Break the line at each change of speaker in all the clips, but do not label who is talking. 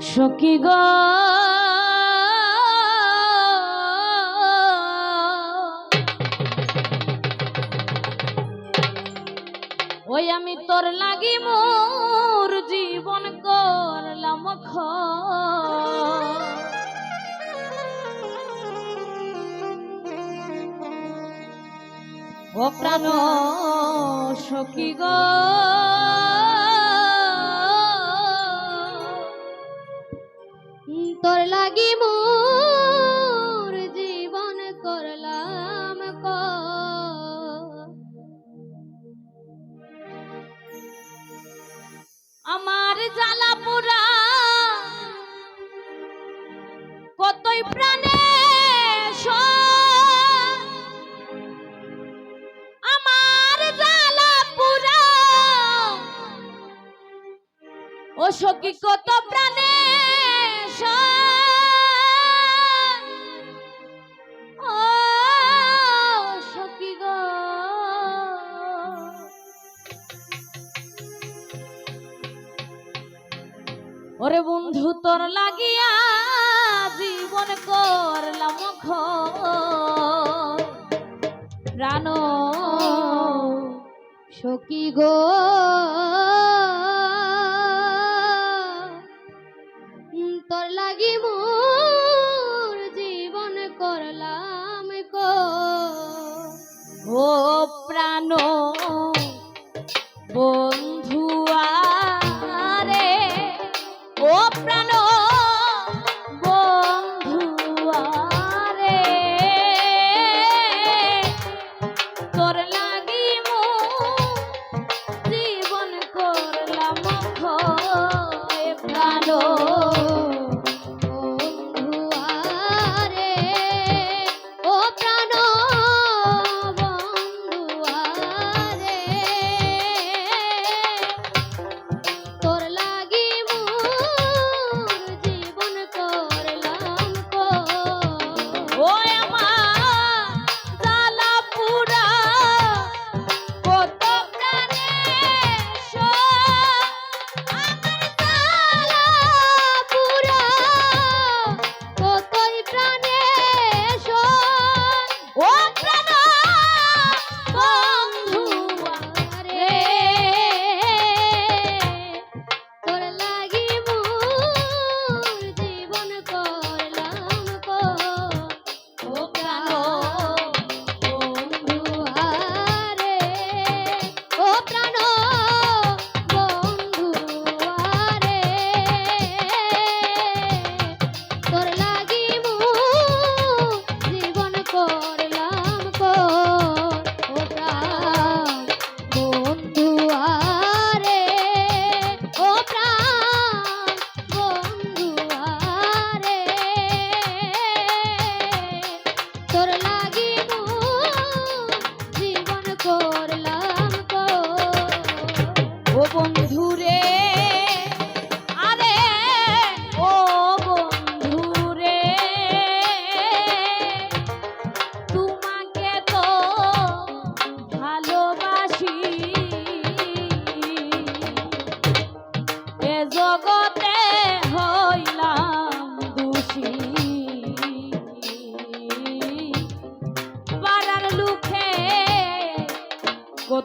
সখী গ। ওই আমি তোর লাগি মোর জীবন করলাম খ। ও প্রাণ সখী গো।
তোর লাগি মোর, জীবন করলাম ক।
আমার জ্বালা পুরা কতই প্রাণে আমার জ্বালা পুরা ও সখী কত প্রাণে ওরে বন্ধু, তোর লাগিয়া জীবন করলাম প্রাণ
সখী গো। তোর লাগি মোর জীবন করলাম কো
ও প্রাণ, বন্ধু।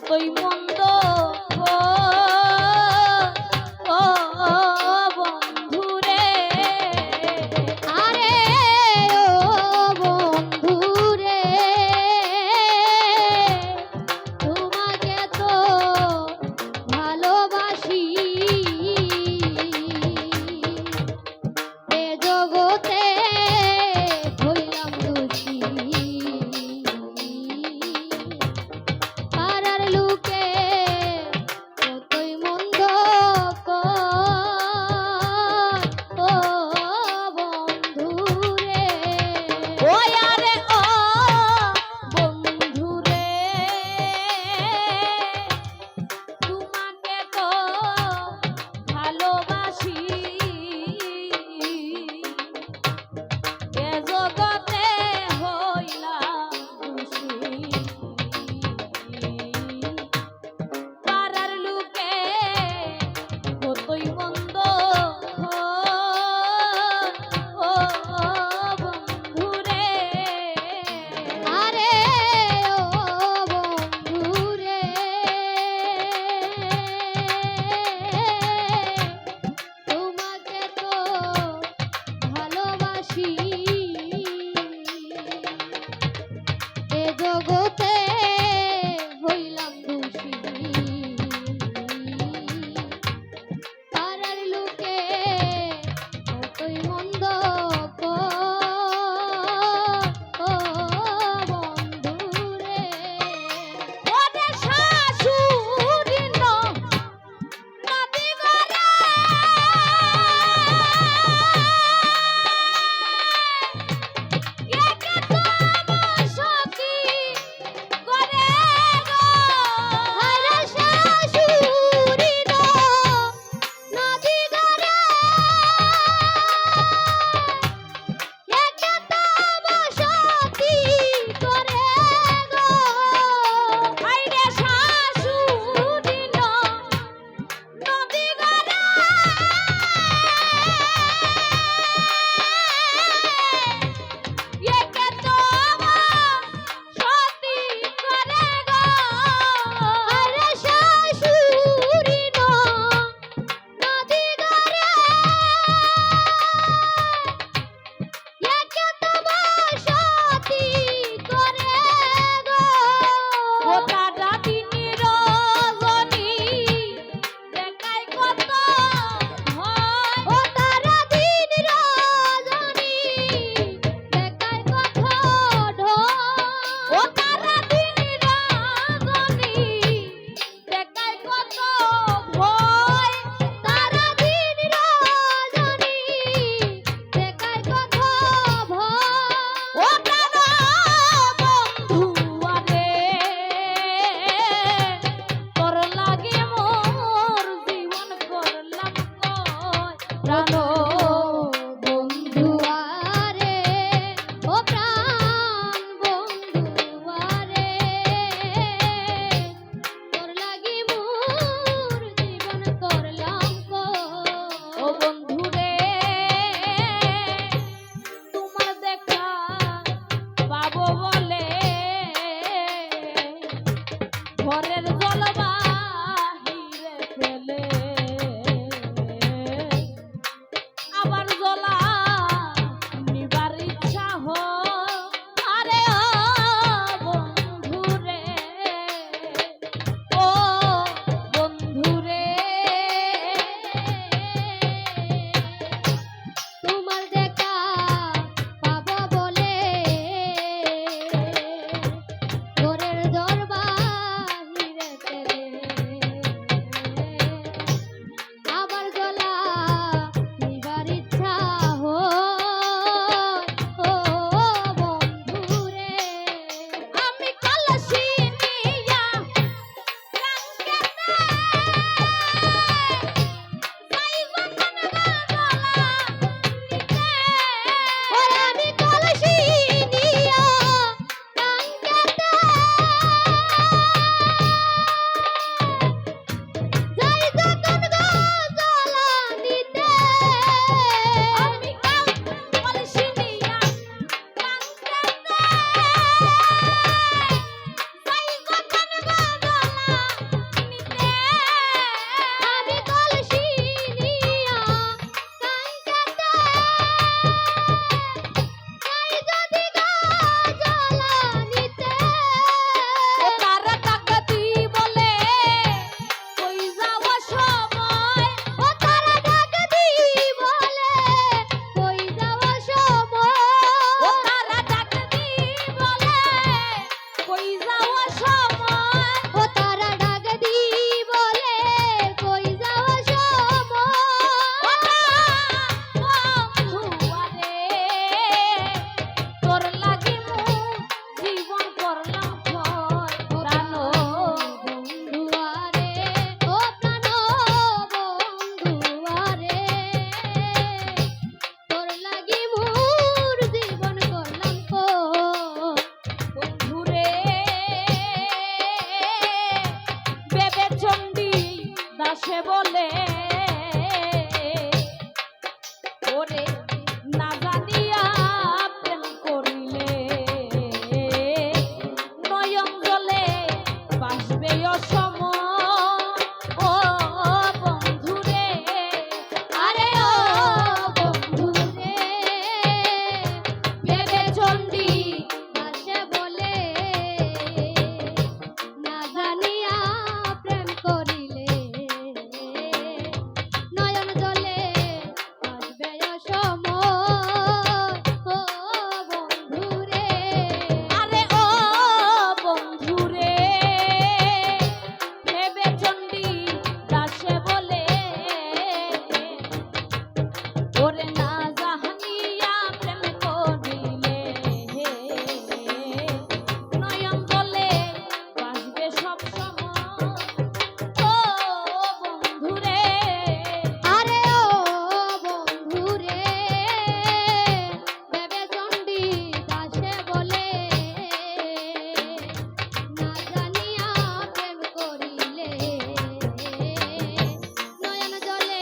对梦
的